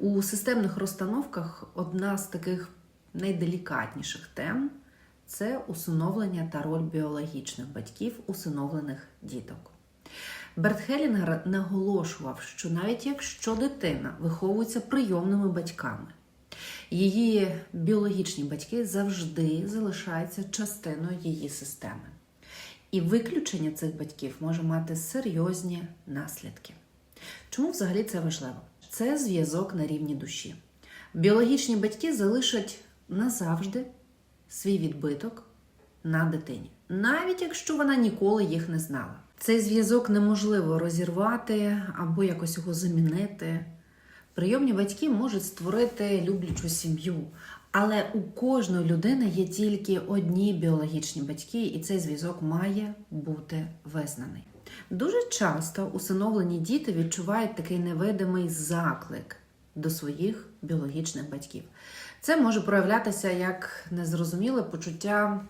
У системних розстановках одна з таких найделікатніших тем це усиновлення та роль біологічних батьків усиновлених діток. Берт Хелінгер наголошував, що навіть якщо дитина виховується прийомними батьками, її біологічні батьки завжди залишаються частиною її системи. І виключення цих батьків може мати серйозні наслідки. Чому взагалі це важливо? Це зв'язок на рівні душі. Біологічні батьки залишать назавжди свій відбиток на дитині, навіть якщо вона ніколи їх не знала. Цей зв'язок неможливо розірвати або якось його замінити. Прийомні батьки можуть створити люблячу сім'ю, але у кожної людини є тільки одні біологічні батьки, і цей зв'язок має бути визнаний. Дуже часто усиновлені діти відчувають такий невидимий заклик до своїх біологічних батьків. Це може проявлятися як незрозуміле почуття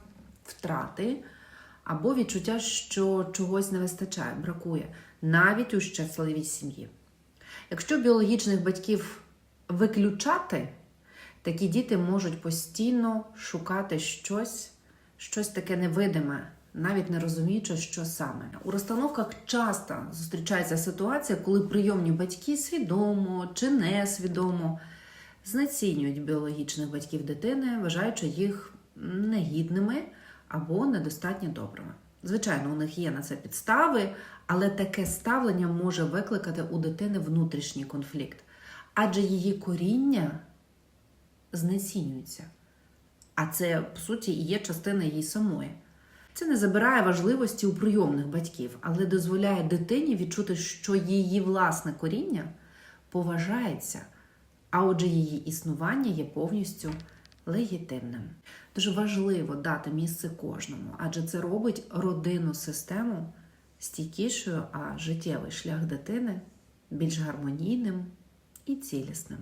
втрати або відчуття, що чогось не вистачає, бракує, навіть у щасливій сім'ї. Якщо біологічних батьків виключати, такі діти можуть постійно шукати щось, щось таке невидиме, навіть не розуміючи, що саме. У розстановках часто зустрічається ситуація, коли прийомні батьки свідомо чи несвідомо знецінюють біологічних батьків дитини, вважаючи їх негідними або недостатньо добрими. Звичайно, у них є на це підстави, але таке ставлення може викликати у дитини внутрішній конфлікт, адже її коріння знецінюється. А це, по суті, і є частина її самої. Це не забирає важливості у прийомних батьків, але дозволяє дитині відчути, що її власне коріння поважається, а отже, її існування є повністю легітимним. Дуже важливо дати місце кожному, адже це робить родинну систему стійкішою, а життєвий шлях дитини більш гармонійним і цілісним.